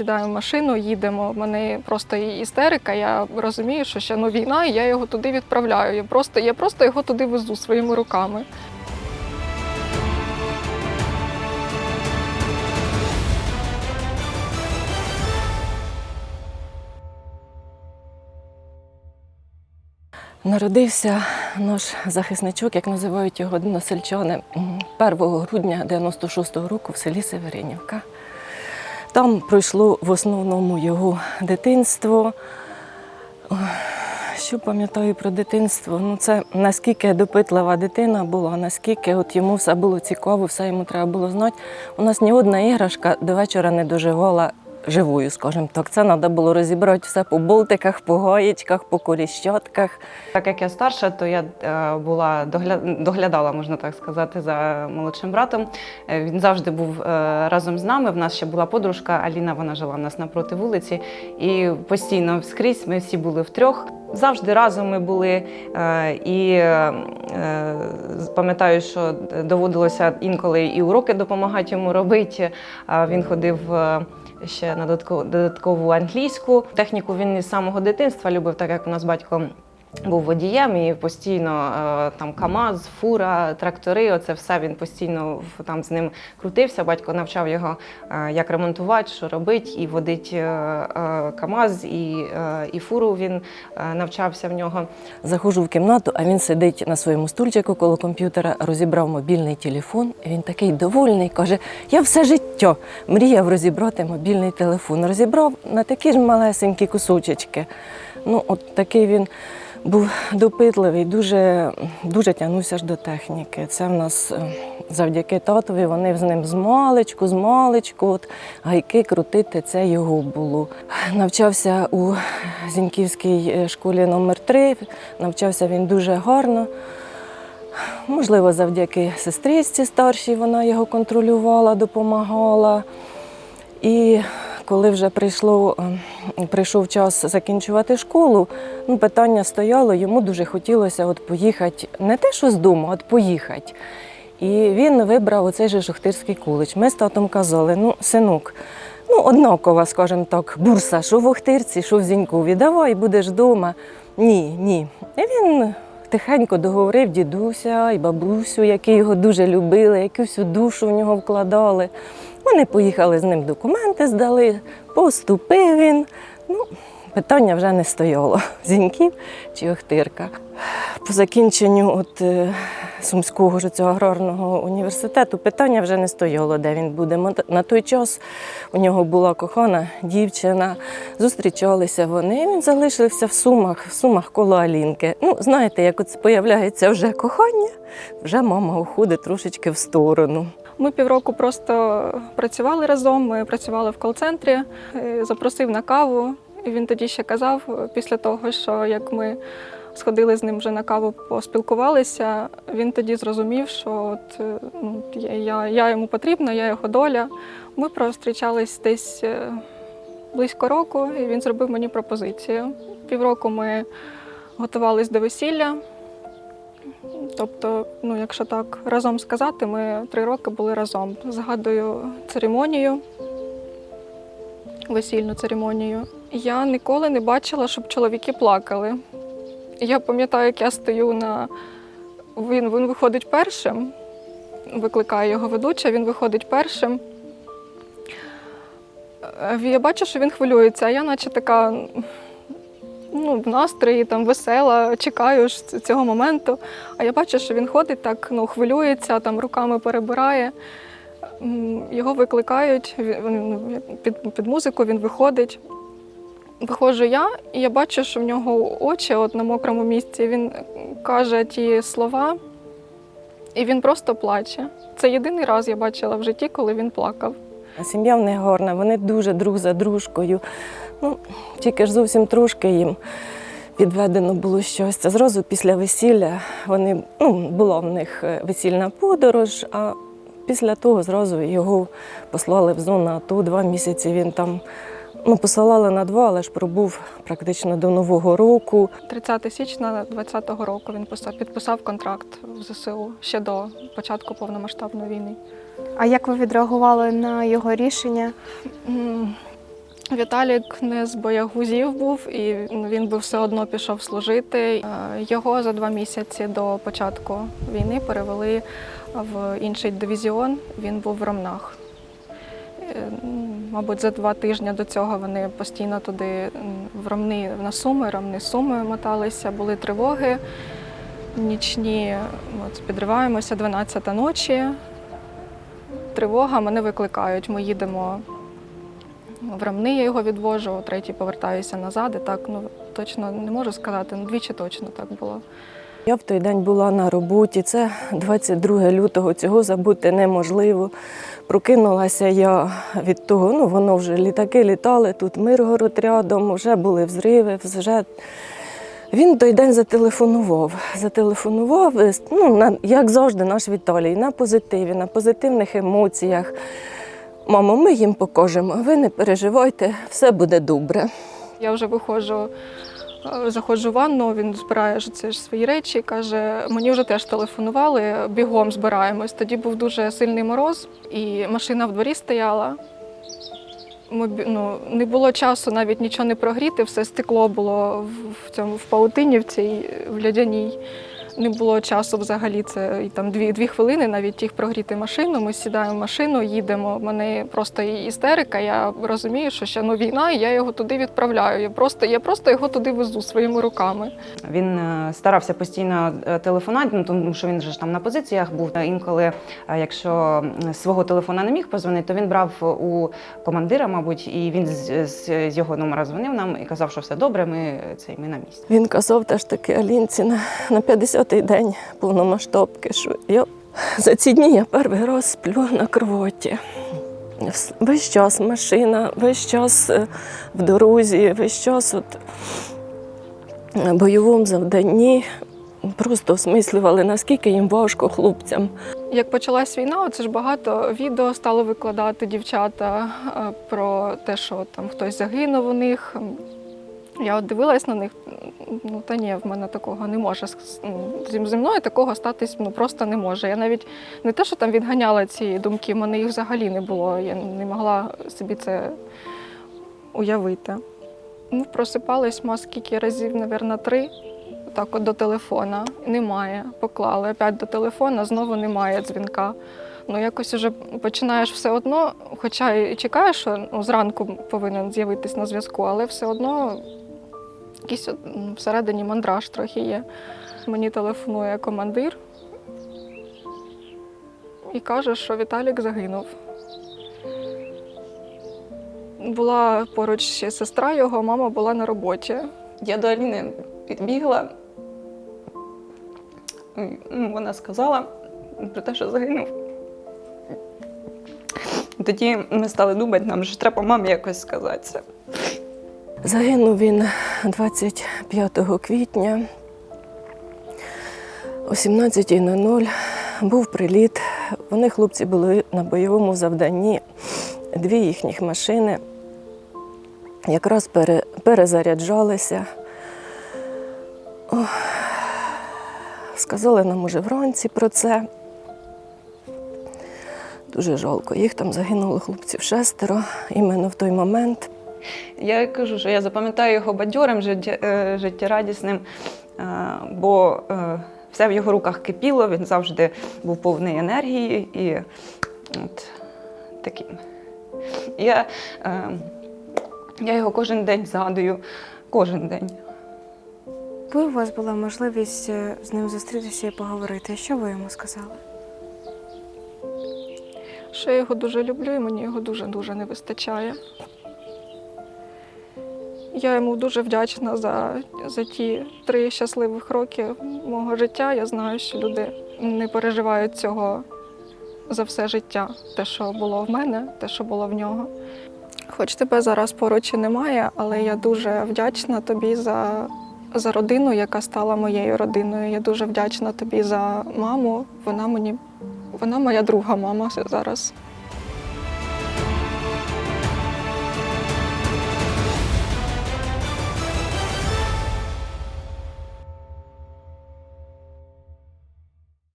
сідаємо в машину, їдемо. В мене просто істерика. Я розумію, що ще ну, війна, і я його туди відправляю. Я просто, я просто його туди везу своїми руками. Народився наш захисничок, як називають його односельчани, 1 грудня 96-го року в селі Северинівка. Там пройшло в основному його дитинство. Що пам'ятаю про дитинство? Ну, це наскільки допитлива дитина була, наскільки от йому все було цікаво, все йому треба було знати. У нас ні одна іграшка до вечора не доживала живою, скажімо так. Це треба було розібрати все по болтиках, по гаєчках, по коліщатках. Так як я старша, то я е, була догля- доглядала, можна так сказати, за молодшим братом. Е, Він завжди був е, разом з нами. В нас ще була подружка Аліна, вона жила в нас напроти вулиці, і постійно скрізь ми всі були втрьох. Завжди разом ми були. е, І е, пам'ятаю, що доводилося інколи і уроки допомагати йому робити. Він ходив. е, Ще на додаткову англійську техніку він із самого дитинства любив, так як у нас батько був водієм і постійно е, там КАМАЗ, фура, трактори. Оце все він постійно там з ним крутився. Батько навчав його, е, як ремонтувати, що робити, і водить е, КАМАЗ, і, і фуру він навчався в нього. Заходжу в кімнату, а він сидить на своєму стульчику коло комп'ютера, розібрав мобільний телефон. Він такий довольний, каже: Я все життя мріяв розібрати мобільний телефон. Розібрав на такі ж малесенькі кусочечки. Ну, от такий він був допитливий, дуже, дуже тягнувся ж до техніки. Це в нас е, завдяки татові. Вони з ним з маличку, з маличку, от гайки крутити, це його було. Навчався у Зіньківській е, школі номер 3 навчався він дуже гарно. Можливо, завдяки сестричці старшій вона його контролювала, допомагала. І коли вже прийшло, е, прийшов час закінчувати школу, ну, питання стояло, йому дуже хотілося от поїхати не те, що з дому, а от поїхати. І він вибрав оцей же Шухтирський коледж. Ми з татом казали, ну, синок, ну, однакова, скажімо так, бурса, що в Охтирці, що в Зінькові, давай будеш вдома. Ні, ні. І він тихенько договорив дідуся і бабусю, які його дуже любили, яку всю душу в нього вкладали. Вони поїхали з ним документи, здали, поступив він. Ну, питання вже не стояло. Зіньків чи Охтирка. По закінченню от, е, Сумського цього аграрного університету питання вже не стояло, де він буде. На той час у нього була кохана дівчина, зустрічалися вони. І він залишився в Сумах, в Сумах коло Алінки. Ну, знаєте, як от з'являється вже кохання, вже мама уходить трошечки в сторону. Ми півроку просто працювали разом. Ми працювали в кол-центрі, е, запросив на каву. І він тоді ще казав, е, після того, що як ми сходили з ним вже на каву, поспілкувалися, він тоді зрозумів, що от, е, ну, я, я, йому потрібна, я його доля. Ми зустрічались десь близько року, і він зробив мені пропозицію. Півроку ми готувались до весілля. Тобто, ну, якщо так разом сказати, ми три роки були разом. Згадую церемонію, весільну церемонію. Я ніколи не бачила, щоб чоловіки плакали. Я пам'ятаю, як я стою на. Він, він виходить першим, викликає його ведуча, він виходить першим. Е, Я бачу, що він хвилюється, а я наче така ну, в настрої, там, весела, чекаю цього моменту. А я бачу, що він ходить так, ну, хвилюється, там руками перебирає. Його викликають ну, під, під музику, він виходить. Виходжу я, і я бачу, що в нього очі от на мокрому місці. Він каже ті слова, і він просто плаче. Це єдиний раз я бачила в житті, коли він плакав. Сім'я в них гарна, вони дуже друг за дружкою. Ну, тільки ж зовсім трошки їм відведено було щось. Це зразу після весілля вони, ну, була в них е, весільна подорож, а після того зразу його послали в зону АТО. Два місяці він там ну, посилали на два, але ж пробув практично до Нового року. 30 січня 2020 року він писав- підписав контракт в ЗСУ ще до початку повномасштабної війни. А як ви відреагували на його рішення? Віталік не з боягузів був, і він би все одно пішов служити. Е, Його за два місяці до початку війни перевели в інший дивізіон. Він був в Ромнах. Е, Мабуть, за два тижні до цього вони постійно туди в Ромни на Суми, Ромни Суми моталися, були тривоги нічні. От, підриваємося 12 ночі. Тривога, мене викликають. Ми їдемо в Рамни, я його відвожу, третій повертаюся назад. І так, ну точно не можу сказати, ну двічі точно так було. Я в той день була на роботі. Це 22 лютого. Цього забути неможливо. Прокинулася я від того, ну воно вже літаки літали, тут Миргород рядом, вже були взриви, вже. Він той день зателефонував. Зателефонував, е, ну, як завжди, наш Віталій, на позитиві, на позитивних емоціях. Мамо, ми їм покажемо, ви не переживайте, все буде добре. Я вже виходжу, е, заходжу в ванну, він збирає ж свої речі каже: мені вже теж телефонували, бігом збираємось. Тоді був дуже сильний мороз, і машина в дворі стояла. Ну, не було часу навіть нічого не прогріти, все стекло було в, в цьому в паутині, в цій в лядяній не було часу взагалі. Це і там дві дві хвилини, навіть їх прогріти машину. Ми сідаємо в машину, їдемо. У мене просто істерика. Я розумію, що ще ну війна, і я його туди відправляю. Я просто я просто його туди везу своїми руками. Він е, старався постійно е, телефонати, ну тому що він вже ж там на позиціях був. Е, інколи, якщо свого телефона не міг позвонити, то він брав у командира, мабуть, і він з, з, з його номера дзвонив нам і казав, що все добре. Ми цей ми на місці. Він казав, теж таки Алінці на 50 10-й день повномасштабки, що я за ці дні я перший раз сплю на кровоті. Весь час машина, весь час е, в дорозі, весь час от на бойовому завданні. Просто осмислювали, наскільки їм важко хлопцям. Як почалась війна, оце ж багато відео стало викладати дівчата е, про те, що там хтось загинув у них, я от дивилась на них. Ну та ні, в мене такого не може. ну, Зі мною такого статись ну, просто не може. Я навіть не те, що там відганяла ці думки, в мене їх взагалі не було. Я не могла собі це уявити. Ми просипались ма скільки разів, мабуть, три. Так, от до телефона немає. Поклали опять до телефона, знову немає дзвінка. Ну якось уже починаєш все одно, хоча і чекаєш, що ну, зранку повинен з'явитись на зв'язку, але все одно якийсь всередині мандраж трохи є. Мені телефонує командир і каже, що Віталік загинув. Була поруч ще сестра його, мама була на роботі. Я до Аліни підбігла. Вона сказала про те, що загинув. Тоді ми стали думати, нам ж треба мамі якось сказати. Загинув він 25 квітня о 17.00. Був приліт. Вони, хлопці, були на бойовому завданні. Дві їхніх машини якраз пере, перезаряджалися. Ох, сказали нам уже вранці про це. Дуже жалко. Їх там загинуло хлопців шестеро іменно в той момент. Я кажу, що я запам'ятаю його бадьорим, е, життєрадісним, е, бо е, все в його руках кипіло, він завжди був повний енергії і от таким. Я, я його кожен день згадую, кожен день. Якби у вас була можливість з ним зустрітися і поговорити, що ви йому сказали? Що я його дуже люблю і мені його дуже-дуже не вистачає. Я йому дуже вдячна за, за ті три щасливих роки мого життя. Я знаю, що люди не переживають цього за все життя. Те, що було в мене, те, що було в нього. Хоч тебе зараз поруч і немає, але я дуже вдячна тобі за, за родину, яка стала моєю родиною. Я дуже вдячна тобі за маму. Вона мені вона моя друга мама зараз.